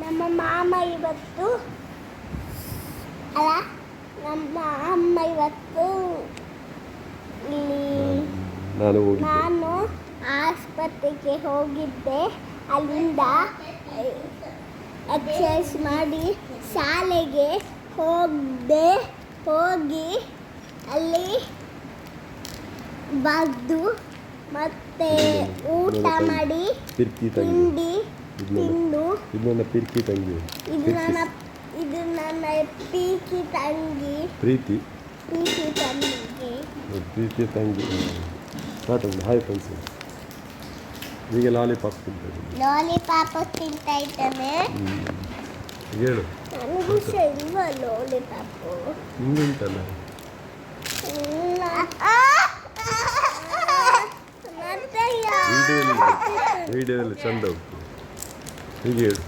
ನಮ್ಮ ಮಾಮ ಇವತ್ತು ಅಲ್ಲ ನಮ್ಮ ಅಮ್ಮ ಇವತ್ತು ಇಲ್ಲಿ ನಾನು ಆಸ್ಪತ್ರೆಗೆ ಹೋಗಿದ್ದೆ. ಅಲ್ಲಿಂದ ಎಕ್ಸರ್ಸೈಸ್ ಮಾಡಿ ಶಾಲೆಗೆ ಹೋಗಿದ್ದೆ ಹೋಗಿ ಅಲ್ಲಿ ಬಂದು ಮತ್ತೆ ಊಟ ಮಾಡಿ ತಿಂಡಿ ತಿಂದು ಇದು ನನ್ನ ಪಿರ್ಕಿ ತಂಗಿ. ಇದು ನನ್ನ ಇದು ನನ್ನ ಪೀಕಿ ತಂಗಿ. ಪ್ರೀತಿ. ಪೀಕಿ ತಂಗಿ ಪ್ರೀತಿ ತಂಗಿ. ಸ್ಟಾರ್ಟ್ ಆಗಿದೆ. ಹಾಯ್ ಫ್ರೆಂಡ್ಸ್ ಈಗ ಲಾಲಿಪಾಪ್ ತಿಂತಾರೆ ಲಾಲಿಪಾಪ್ ತಿಂತಾ ಇದ್ದಾನೆ. ಹೇಳು. ನನಗೂ ಸಹ ಲಾಲಿಪಾಪ್ ನಿಂಗೆ ಉಂಟಲ್ಲ. ವಿಡಿಯೋದಲ್ಲಿ ಚಂದ ಉಂಟು. ಹೀಗೆ ಹೇಳು.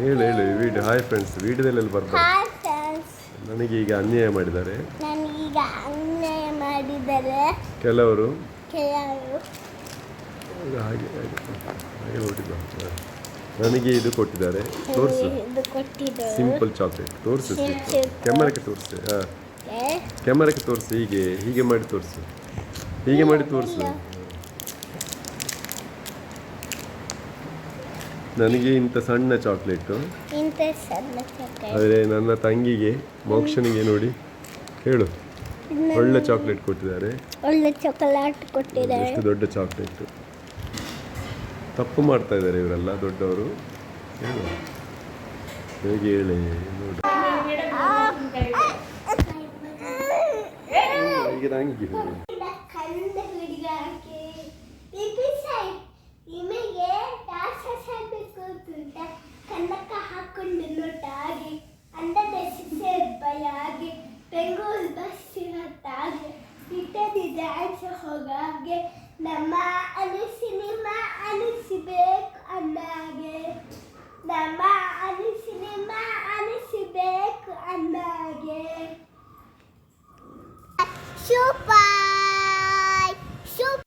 ಹೇಳು ಹೇಳು ವಿಡಿಯೋ ಹಾಯ್ ಫ್ರೆಂಡ್ಸ್ ವಿಡಿಯೋದಲ್ಲಿ ಫ್ರೆಂಡ್ಸ್ ನನಗೆ ಈಗ ಅನ್ಯಾಯ ಮಾಡಿದ್ದಾರೆ. ನನಗೀಗ ಅನ್ಯಾಯ ಮಾಡಿದರೆ ಕೆಲವರು. ಕೆಲವರು. ಹಾಗೆ ಹಾಗೆ ಹೊರಟಿದ್ದು. ನನಗೆ ಇದು ಕೊಟ್ಟಿದ್ದಾರೆ. ತೋರಿಸು. ಸಿಂಪಲ್ ಚಾಕ್ಲೇಟ್ ತೋರಿಸು. ಕ್ಯಾಮರಕ್ಕೆ ತೋರಿಸು. ಹಾಂ. ಕ್ಯಾಮರಕ್ಕೆ ತೋರಿಸು. ಹೀಗೆ ಹೀಗೆ ಮಾಡಿ ತೋರಿಸು. ಹೀಗೆ ಮಾಡಿ ತೋರಿಸು. ನನಗೆ ಇಂಥ ಸಣ್ಣ ಚಾಕ್ಲೇಟು. ಇಂಥ ಸಣ್ಣ chocolate. ಆದರೆ ನನ್ನ ತಂಗಿಗೆ ಮೋಕ್ಷನಿಗೆ ನೋಡಿ ಹೇಳು. ಒಳ್ಳೆ ಚಾಕ್ಲೇಟ್ ಕೊಟ್ಟಿದ್ದಾರೆ. ಒಳ್ಳೆ ಚಾಕೊಲೇಟ್ ಕೊಟ್ಟಿದ್ದಾರೆ. ಎಷ್ಟು ದೊಡ್ಡ ಚಾಕ್ಲೇಟು. ತಪ್ಪು ಮಾಡ್ತಾ ಇದ್ದಾರೆ ಇವರೆಲ್ಲ ದೊಡ್ಡವರು. ಹೇಳು. ಹೇಗೆ ಹೇಳಿ ನೋಡಿ. ಈಗ ನಂಗೆ ಡ್ಯಾನ್ಸ್ ಹೋಗಾಗೆ? ನಮ್ಮ ಅನಿಸಿನಿಮ ಅನಿಸಿಬೇಕು ಅಂದಾಗೆ. ನಮ್ಮ ಅನಿಸಿನಿಮ ಅನಿಸಿಬೇಕು ಅಂದಾಗೆ. ಸೂಪರ್